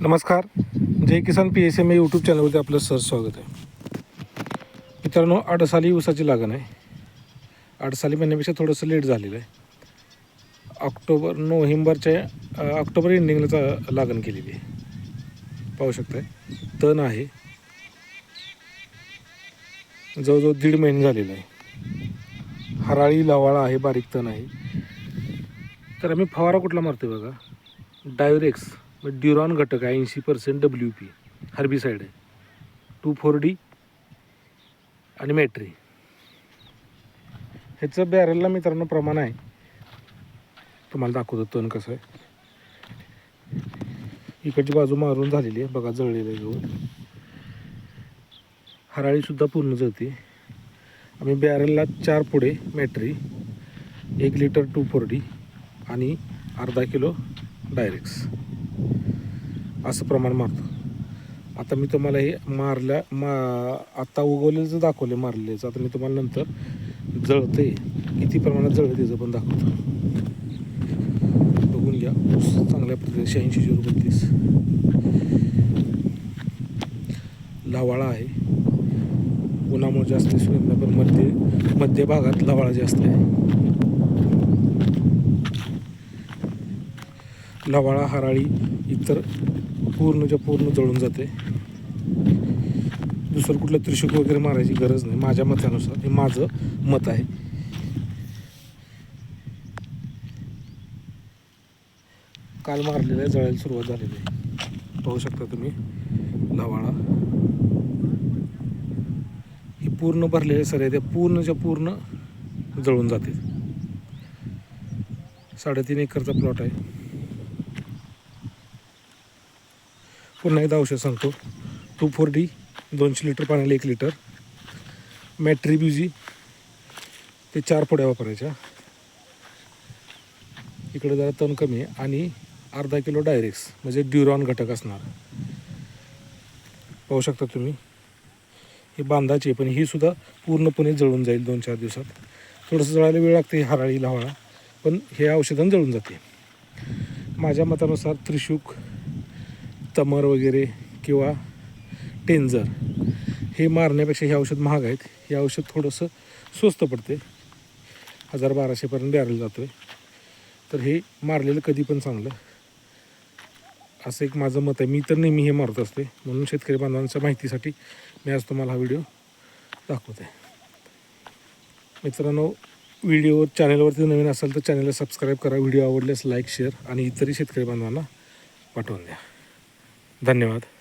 नमस्कार. Jai Kisan P S M A YouTube चॅनलवरती आपलं सर स्वागत आहे. मित्रांनो अडसाली ऊसाची लागण आहे. अडसाली महिन्यापेक्षा थोडंसं लेट झालेलं आहे. ऑक्टोबर नोव्हेंबरच्या ऑक्टोबर एंडिंगला लागण केलेली आहे. पाहू शकताय तण आहे. जवळजवळ दीड महिने झालेलं आहे. हराळी लवाळा आहे बारीक तण आहे. तर आम्ही फवारा कुठला मारतोय बघा? डायरेक्स. मग ड्युरॉन घटक आहे ऐंशी पर्सेंट डब्ल्यू पी हर्बिसाईड आहे. टू फोर डी आणि मॅट्री ह्याचं बॅरलला मित्रांनो प्रमाण आहे. तुम्हाला दाखवतो तण कसं आहे. इकडची बाजू मारून झालेली आहे बघा जळलेलं आहे गवत हराळीसुद्धा पूर्ण जळते. आम्ही बॅरलला चार पुढे मॅट्री एक लिटर टू फोर डी आणि अर्धा किलो डायरेक्स असं प्रमाण मारतो. आता मी तुम्हाला हे मारल्या मा आत्ता उगवलेलं दाखवले मारलेचं आता मी तुम्हाला नंतर जळते किती प्रमाणात जळतं त्याचं पण दाखवतो. बघून घ्या. ऊस चांगल्या पद्धतीने शहाऐंशी झिरो बत्तीस. लवाळा आहे. उन्हामुळे जास्त दिसून येत नाही पण मध्य मध्य भागात लवाळा जास्त आहे. लवाळा हराळी इतर पूर्णच्या पूर्ण जळून जाते. दुसरं कुठलं त्रिशूक वगैरे मारायची गरज नाही. माझ्या मतानुसार हे माझं मत आहे. काल मारलेलं आहे जळायला सुरुवात झालेली आहे. पाहू शकता तुम्ही लवाळा. ही पूर्ण भरलेले सर आहे त्या पूर्णच्या पूर्ण जळून जाते. साडेतीन एकरचा प्लॉट आहे. पुन्हा एकदा औषध सांगतो. टू फोर डी दोनशे लिटर पाण्याला एक लिटर. मॅट्रीब्युझी ते चार पुड्या वापरायच्या. इकडे जरा तण कमी आहे आणि अर्धा किलो डायरेक्स म्हणजे ड्युरॉन घटक असणार. पाहू शकता तुम्ही. ही बांधाची आहे पण ही सुद्धा पूर्णपणे जळून जाईल दोन चार दिवसात. थोडंसं जळायला वेळ लागते हराळी लावळा पण हे औषधानं जळून जाते. माझ्या मतानुसार त्रिशूक तमर वगैरे किंवा टेंजर हे मारण्यापेक्षा हे औषध महाग आहेत. हे औषध थोडंसं स्वस्त पडते. हजार बाराशेपर्यंत द्यायला जातो आहे तर हे मारलेलं कधी पण चांगलं. असं एक माझं मत आहे. मी तर नेहमी हे मारत असते. म्हणून शेतकरी बांधवांच्या माहितीसाठी मी आज तुम्हाला हा व्हिडिओ दाखवते मित्रांनो व्हिडिओ चॅनलवरती नवीन असाल तर चॅनलला सबस्क्राईब करा. व्हिडिओ आवडल्यास लाईक शेअर आणि इतरही शेतकरी बांधवांना पाठवून द्या. धन्यवाद.